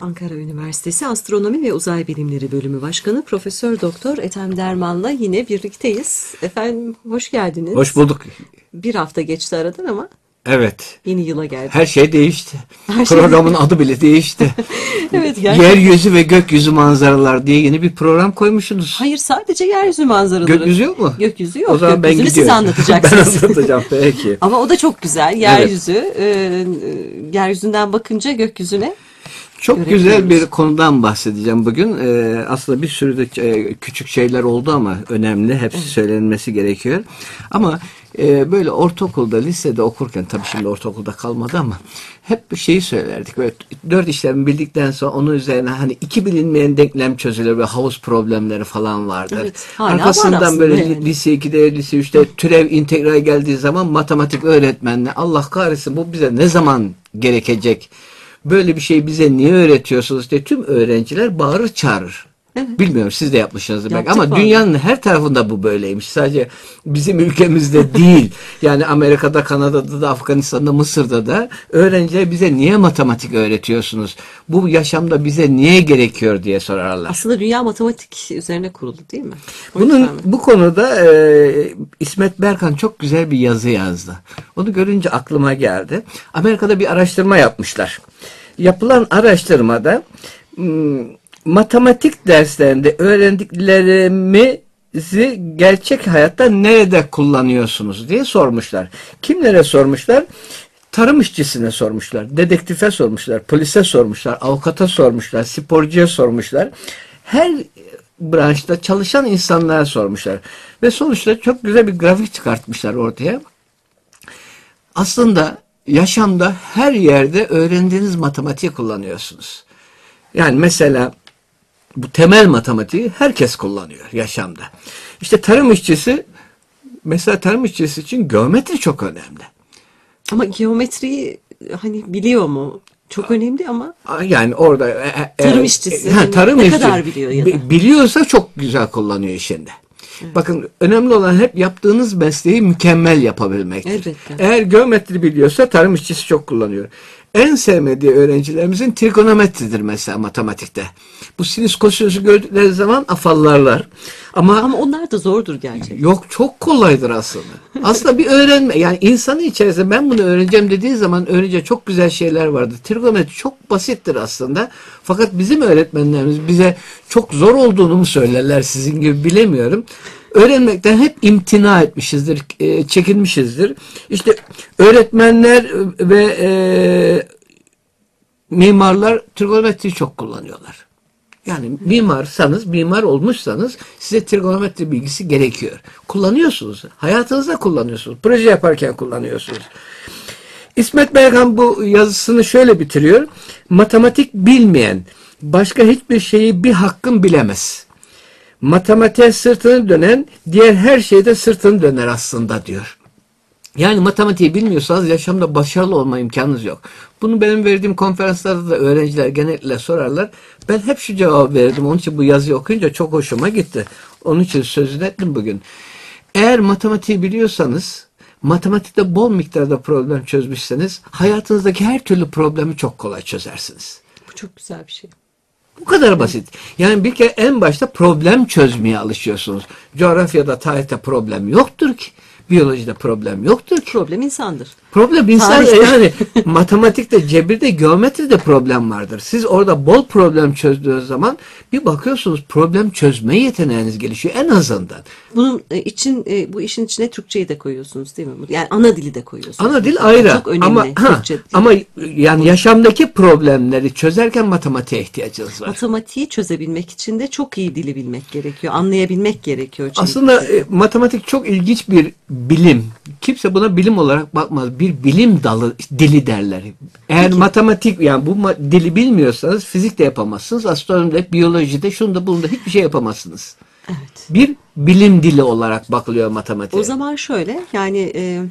Ankara Üniversitesi Astronomi ve Uzay Bilimleri Bölümü Başkanı Profesör Doktor Ethem Derman'la yine birlikteyiz. Efendim hoş geldiniz. Hoş bulduk. Bir hafta geçti aradan ama Evet. yeni yıla geldik. Her şey değişti. Her şey- Programın adı bile değişti. Evet gerçekten. Yeryüzü ve gökyüzü manzaralar diye yeni bir program koymuşsunuz. Hayır sadece yeryüzü manzaraları. Gökyüzü yok mu? Gökyüzü yok. O zaman ben Gökyüzünü siz gidiyorum. anlatacaksınız. ben anlatacağım peki. Ama o da çok güzel. Yeryüzü, e, e, yeryüzünden bakınca gökyüzüne Çok güzel bir konudan bahsedeceğim bugün. Ee, aslında bir sürü de e, küçük şeyler oldu ama önemli. Hepsi söylenmesi gerekiyor. Ama e, böyle ortaokulda, lisede okurken tabii şimdi ortaokulda kalmadı ama hep bir şeyi söylerdik. Böyle dört işlemi bildikten sonra onun üzerine hani iki bilinmeyen denklem çözülür ve havuz problemleri falan vardır. Evet, Arkasından böyle yani. lise 2'de, lise 3'te türev integral geldiği zaman matematik öğretmenine Allah kahretsin bu bize ne zaman gerekecek? Böyle bir şey bize niye öğretiyorsunuz diye tüm öğrenciler bağırır çağırır. Bilmiyorum siz de yapmışsınızdır belki ama vallahi. dünyanın her tarafında bu böyleymiş. Sadece bizim ülkemizde değil. Yani Amerika'da, Kanada'da da, Afganistan'da, Mısır'da da öğrenciler bize niye matematik öğretiyorsunuz? Bu yaşamda bize niye gerekiyor diye sorarlar. aslında dünya matematik üzerine kuruldu değil mi? O Bunun bu konuda e, İsmet Berkan çok güzel bir yazı yazdı. Onu görünce aklıma geldi. Amerika'da bir araştırma yapmışlar. Yapılan araştırmada matematik derslerinde öğrendiklerimizi gerçek hayatta nerede kullanıyorsunuz diye sormuşlar. Kimlere sormuşlar? Tarım işçisine sormuşlar, dedektife sormuşlar, polise sormuşlar, avukata sormuşlar, sporcuya sormuşlar. Her branşta çalışan insanlara sormuşlar. Ve sonuçta çok güzel bir grafik çıkartmışlar ortaya. Aslında yaşamda her yerde öğrendiğiniz matematiği kullanıyorsunuz. Yani mesela bu temel matematiği herkes kullanıyor yaşamda. İşte tarım işçisi mesela tarım işçisi için geometri çok önemli. Ama geometriyi hani biliyor mu? Çok önemli ama Yani orada e, e, Tarım işçisi. ha, tarım Ne işçisi kadar biliyor ya da? bi- biliyorsa çok güzel kullanıyor işinde. Bakın önemli olan hep yaptığınız mesleği mükemmel yapabilmektir. Elbette. Eğer geometri biliyorsa tarım işçisi çok kullanıyor. En sevmediği öğrencilerimizin trigonometridir mesela matematikte. Bu sinüs kosinüsü gördükleri zaman afallarlar. Ama ama onlar da zordur gerçekten. Yok çok kolaydır aslında. Aslında bir öğrenme yani insanın içerisinde ben bunu öğreneceğim dediği zaman öğrenecek çok güzel şeyler vardır. Trigonometri çok basittir aslında. Fakat bizim öğretmenlerimiz bize çok zor olduğunu mu söylerler sizin gibi bilemiyorum. Öğrenmekten hep imtina etmişizdir, e, çekinmişizdir. İşte öğretmenler ve e, mimarlar trigonometriyi çok kullanıyorlar. Yani mimarsanız, mimar olmuşsanız size trigonometri bilgisi gerekiyor. Kullanıyorsunuz. Hayatınızda kullanıyorsunuz. Proje yaparken kullanıyorsunuz. İsmet Berkan bu yazısını şöyle bitiriyor. Matematik bilmeyen başka hiçbir şeyi bir hakkın bilemez. Matematiğe sırtını dönen diğer her şeyde sırtını döner aslında diyor. Yani matematiği bilmiyorsanız yaşamda başarılı olma imkanınız yok. Bunu benim verdiğim konferanslarda da öğrenciler genellikle sorarlar. Ben hep şu cevabı verdim. Onun için bu yazıyı okuyunca çok hoşuma gitti. Onun için sözünü ettim bugün. Eğer matematiği biliyorsanız, matematikte bol miktarda problem çözmüşseniz, hayatınızdaki her türlü problemi çok kolay çözersiniz. Bu çok güzel bir şey. Bu kadar basit. Yani bir kere en başta problem çözmeye alışıyorsunuz. Coğrafyada, tarihte problem yoktur ki. Biyolojide problem yoktur ki. Problem insandır. Problem insan yani matematikte, cebirde, geometride problem vardır. Siz orada bol problem çözdüğünüz zaman bir bakıyorsunuz problem çözme yeteneğiniz gelişiyor en azından. Bunun e, için e, bu işin içine Türkçeyi de koyuyorsunuz değil mi? Yani ana dili de koyuyorsunuz. Ana dil ayrı Çok önemli. ama ha, ama yani yaşamdaki problemleri çözerken matematiğe ihtiyacınız var. Matematiği çözebilmek için de çok iyi dili bilmek gerekiyor. Anlayabilmek gerekiyor. Çünkü. Aslında e, matematik çok ilginç bir bilim. Kimse buna bilim olarak bakmaz. Bir bilim dalı dili derler. Eğer matematik yani bu ma- dili bilmiyorsanız fizik de yapamazsınız. Astronomide, biyolojide, şunda bunda hiçbir şey yapamazsınız. Evet. Bir bilim dili olarak bakılıyor matematiğe. O zaman şöyle yani e,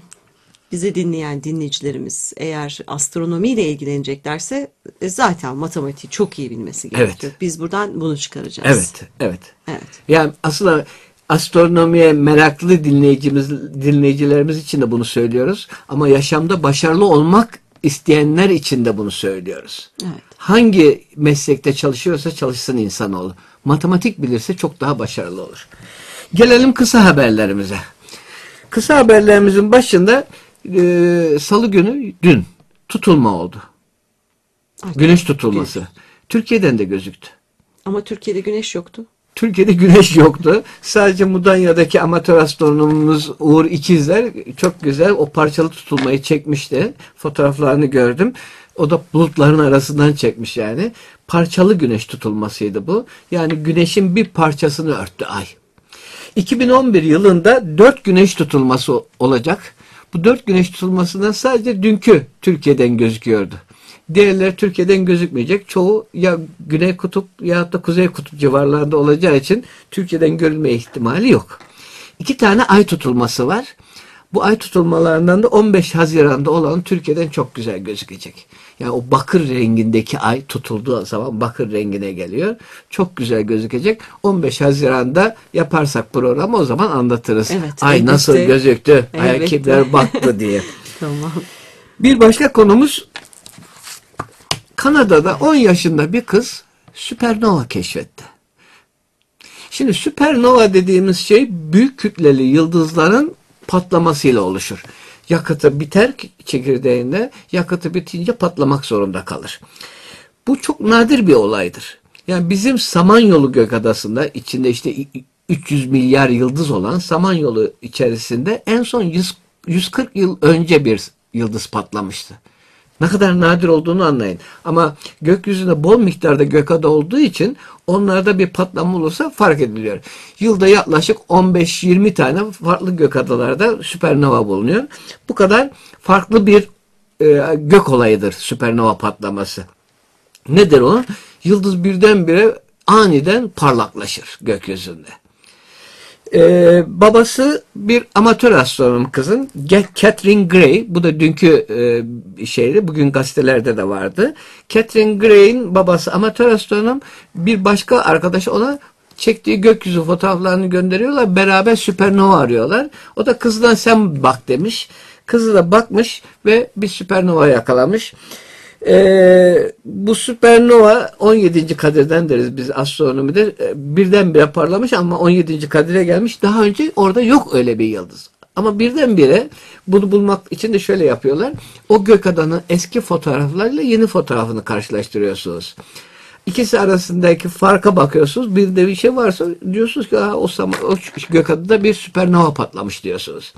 bizi dinleyen dinleyicilerimiz eğer astronomiyle ilgileneceklerse e, zaten matematiği çok iyi bilmesi gerekiyor. Evet. Biz buradan bunu çıkaracağız. Evet, evet. Evet. Yani aslında astronomiye meraklı dinleyicimiz dinleyicilerimiz için de bunu söylüyoruz. Ama yaşamda başarılı olmak isteyenler için de bunu söylüyoruz. Evet. Hangi meslekte çalışıyorsa çalışsın insanoğlu. Matematik bilirse çok daha başarılı olur. Gelelim kısa haberlerimize. Kısa haberlerimizin başında e, salı günü dün tutulma oldu. Ay, Güneş tutulması. Türkiye'den de gözüktü. Ama Türkiye'de güneş yoktu. Türkiye'de güneş yoktu. Sadece Mudanya'daki amatör astronomumuz Uğur İkizler çok güzel o parçalı tutulmayı çekmişti. Fotoğraflarını gördüm. O da bulutların arasından çekmiş yani. Parçalı güneş tutulmasıydı bu. Yani güneşin bir parçasını örttü ay. 2011 yılında 4 güneş tutulması olacak. Bu 4 güneş tutulmasından sadece dünkü Türkiye'den gözüküyordu. Diğerleri Türkiye'den gözükmeyecek. Çoğu ya Güney Kutup ya da Kuzey Kutup civarlarında olacağı için Türkiye'den görülme ihtimali yok. İki tane ay tutulması var. Bu ay tutulmalarından da 15 Haziran'da olan Türkiye'den çok güzel gözükecek. Yani o bakır rengindeki ay tutulduğu zaman bakır rengine geliyor. Çok güzel gözükecek. 15 Haziran'da yaparsak programı o zaman anlatırız. Evet, ay elbette. nasıl gözüktü, aya Elbette. kimler baktı diye. Tamam. Bir başka konumuz Kanada'da 10 yaşında bir kız süpernova keşfetti. Şimdi süpernova dediğimiz şey büyük kütleli yıldızların patlamasıyla oluşur. Yakıtı biter çekirdeğinde, yakıtı bitince patlamak zorunda kalır. Bu çok nadir bir olaydır. Yani bizim Samanyolu Gökadası'nda içinde işte 300 milyar yıldız olan Samanyolu içerisinde en son 100, 140 yıl önce bir yıldız patlamıştı. Ne kadar nadir olduğunu anlayın. Ama gökyüzünde bol miktarda gökada olduğu için onlarda bir patlama olursa fark ediliyor. Yılda yaklaşık 15-20 tane farklı gökadalarda süpernova bulunuyor. Bu kadar farklı bir e, gök olayıdır süpernova patlaması. Nedir o? Yıldız birdenbire aniden parlaklaşır gökyüzünde. Ee, babası bir amatör astronom kızın Catherine Gray. Bu da dünkü e, şeydi. Bugün gazetelerde de vardı. Catherine Gray'in babası amatör astronom. Bir başka arkadaş ona çektiği gökyüzü fotoğraflarını gönderiyorlar. Beraber süpernova arıyorlar. O da kızdan sen bak demiş. Kızı da bakmış ve bir süpernova yakalamış. Ee, bu süpernova 17. kadirden deriz biz astronomide. Ee, birdenbire parlamış ama 17. kadire gelmiş. Daha önce orada yok öyle bir yıldız. Ama birdenbire bunu bulmak için de şöyle yapıyorlar. O gökadanın eski fotoğraflarıyla yeni fotoğrafını karşılaştırıyorsunuz. İkisi arasındaki farka bakıyorsunuz. Bir de bir şey varsa diyorsunuz ki o, o gökadada bir süpernova patlamış diyorsunuz.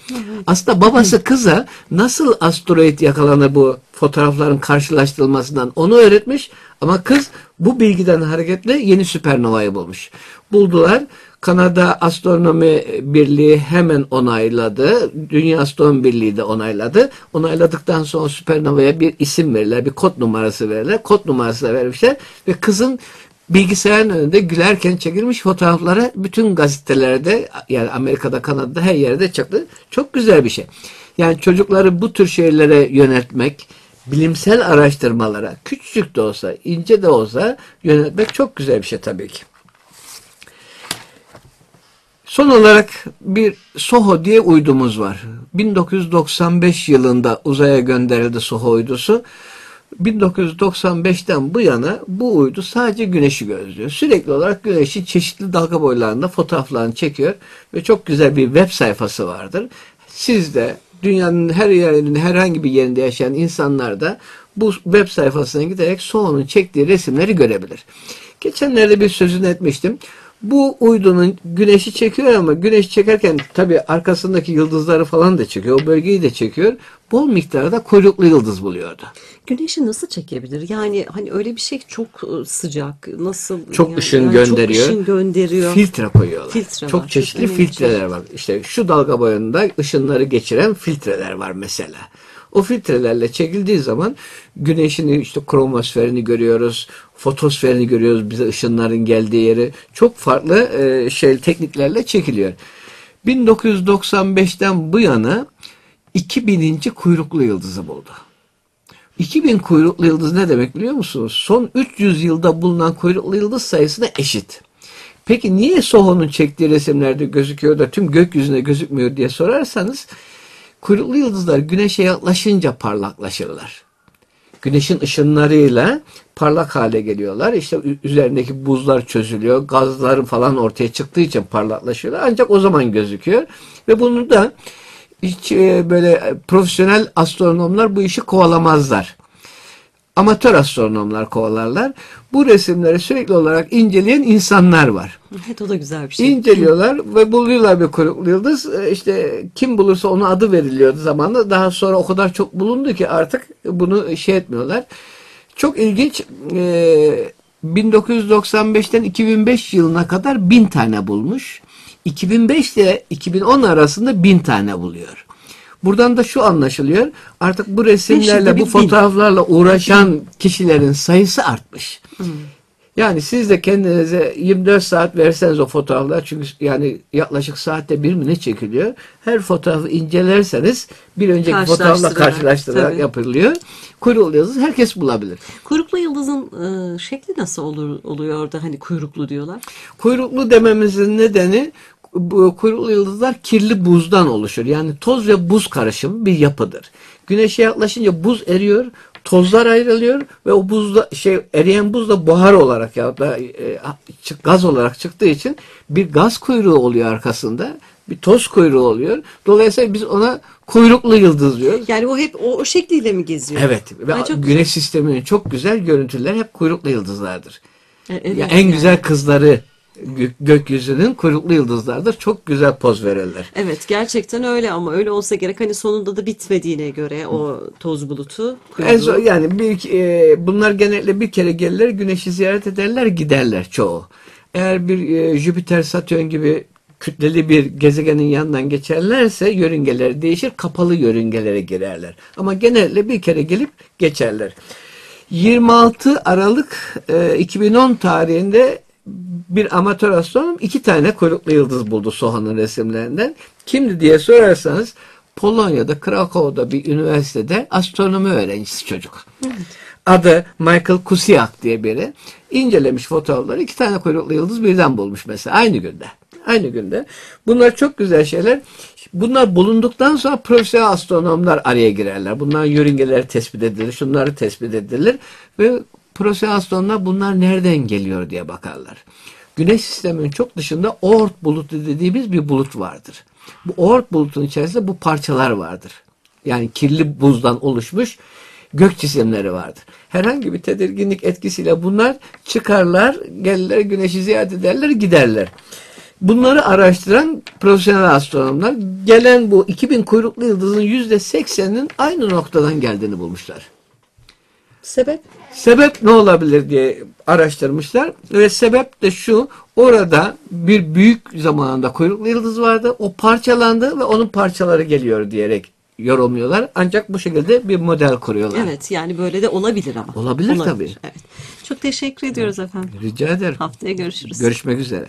Aslında babası kıza nasıl asteroid yakalanır bu fotoğrafların karşılaştırılmasından onu öğretmiş. Ama kız bu bilgiden hareketle yeni süpernovayı bulmuş. Buldular. Kanada Astronomi Birliği hemen onayladı. Dünya Astronomi Birliği de onayladı. Onayladıktan sonra süpernovaya bir isim verirler. Bir kod numarası verirler. Kod numarası da vermişler. Ve kızın bilgisayarın önünde gülerken çekilmiş fotoğrafları bütün gazetelerde yani Amerika'da, Kanada'da her yerde çıktı. Çok güzel bir şey. Yani çocukları bu tür şeylere yöneltmek, bilimsel araştırmalara küçücük de olsa, ince de olsa yöneltmek çok güzel bir şey tabii ki. Son olarak bir SOHO diye uydumuz var. 1995 yılında uzaya gönderildi SOHO uydusu. 1995'ten bu yana bu uydu sadece güneşi gözlüyor. Sürekli olarak güneşin çeşitli dalga boylarında fotoğraflarını çekiyor ve çok güzel bir web sayfası vardır. Siz de dünyanın her yerinin herhangi bir yerinde yaşayan insanlar da bu web sayfasına giderek SOHO'nun çektiği resimleri görebilir. Geçenlerde bir sözünü etmiştim. Bu uydunun güneşi çekiyor ama güneş çekerken tabi arkasındaki yıldızları falan da çekiyor. O bölgeyi de çekiyor. Bol miktarda kuyruklu yıldız buluyordu. Güneşi nasıl çekebilir? Yani hani öyle bir şey çok e, sıcak. Nasıl? Çok yani, ışın yani gönderiyor. Çok ışın gönderiyor. Filtre koyuyorlar. Filtre var, çok çok çeşitli önemli filtreler şey. var. İşte şu dalga boyunda ışınları geçiren filtreler var mesela. O filtrelerle çekildiği zaman güneşin işte kromosferini görüyoruz, fotosferini görüyoruz, bize ışınların geldiği yeri. Çok farklı e, şey tekniklerle çekiliyor. 1995'ten bu yana 2000. kuyruklu yıldızı buldu. 2000 kuyruklu yıldız ne demek biliyor musunuz? Son 300 yılda bulunan kuyruklu yıldız sayısına eşit. Peki niye SOHO'nun çektiği resimlerde gözüküyor da tüm gökyüzünde gözükmüyor diye sorarsanız kuyruklu yıldızlar güneşe yaklaşınca parlaklaşırlar. güneşin ışınlarıyla parlak hale geliyorlar. İşte üzerindeki buzlar çözülüyor. Gazlar falan ortaya çıktığı için parlaklaşıyorlar. Ancak o zaman gözüküyor. Ve bunu da hiç e, böyle profesyonel astronomlar bu işi kovalamazlar. Amatör astronomlar kovalarlar. Bu resimleri sürekli olarak inceleyen insanlar var. Evet o da güzel bir şey. İnceliyorlar ve buluyorlar bir kuyruklu yıldız. Ee, İşte kim bulursa ona adı veriliyordu zamanında. Daha sonra o kadar çok bulundu ki artık bunu şey etmiyorlar. Çok ilginç. Ee, 1995'ten 2005 yılına kadar bin tane bulmuş. 2005 ile 2010 arasında bin tane buluyor. Buradan da şu anlaşılıyor. Artık bu resimlerle, bu fotoğraflarla uğraşan kişilerin sayısı artmış. Yani siz de kendinize 24 saat verseniz o fotoğraflar çünkü yani yaklaşık saatte bir mi ne çekiliyor. Her fotoğrafı incelerseniz bir önceki fotoğrafla Karşılaştırarak, tabii. yapılıyor. Kuyruklu yıldız herkes bulabilir. Kuyruklu yıldızın e, şekli nasıl olur oluyor orada hani kuyruklu diyorlar. Kuyruklu dememizin nedeni bu kuyruklu yıldızlar kirli buzdan oluşur. Yani toz ve buz karışımı bir yapıdır. Güneşe yaklaşınca buz eriyor, tozlar ayrılıyor ve o buzda şey eriyen buz da buhar olarak ya da e, gaz olarak çıktığı için bir gaz kuyruğu oluyor arkasında. Bir toz kuyruğu oluyor. Dolayısıyla biz ona kuyruklu yıldız diyoruz. Yani o hep o, o şekliyle mi geziyor? Evet ve Ay, çok güneş sisteminin çok güzel görüntüler hep kuyruklu yıldızlardır. E, evet Ya en yani. güzel kızları gö- gökyüzünün kuyruklu yıldızlardır. Çok güzel poz verirler. Evet gerçekten öyle ama öyle olsa gerek hani sonunda da bitmediğine göre o toz bulutu En son yani bir, e, bunlar genellikle bir kere gelirler, güneşi ziyaret ederler, giderler çoğu. Eğer bir e, Jüpiter, Satürn gibi kütleli bir gezegenin yanından geçerlerse yörüngeleri değişir, kapalı yörüngelere girerler. Ama genellikle bir kere gelip geçerler. 26 Aralık e, 2010 tarihinde bir amatör astronom iki tane kuyruklu yıldız buldu Soha'nın resimlerinden. Kimdi diye sorarsanız Polonya'da, Krakow'da bir üniversitede astronomi öğrencisi çocuk. Adı Michael Kusiak diye biri. İncelemiş fotoğrafları. iki tane kuyruklu yıldız birden bulmuş mesela aynı günde. Aynı günde. Bunlar çok güzel şeyler. Bunlar bulunduktan sonra profesyonel astronomlar araya girerler. Bunlar yörüngeleri tespit edilir, şunları tespit edilir ve profesyonel astronomlar bunlar nereden geliyor diye bakarlar. Güneş sisteminin çok dışında Oort bulutu dediğimiz bir bulut vardır. Bu Oort bulutun içerisinde bu parçalar vardır. Yani kirli buzdan oluşmuş gök cisimleri vardır. Herhangi bir tedirginlik etkisiyle bunlar çıkarlar, gelirler, güneşi ziyaret ederler, giderler. Bunları araştıran profesyonel astronomlar gelen bu 2000 kuyruklu yıldızın %80'inin aynı noktadan geldiğini bulmuşlar. Sebep? Sebep ne olabilir diye araştırmışlar ve sebep de şu orada bir büyük zamanında kuyruklu yıldız vardı o parçalandı ve onun parçaları geliyor diyerek yorumluyorlar ancak bu şekilde bir model kuruyorlar. Evet yani böyle de olabilir ama. Olabilir tabii. Evet. Çok teşekkür ediyoruz efendim. Rica ederim. Haftaya görüşürüz. Görüşmek üzere.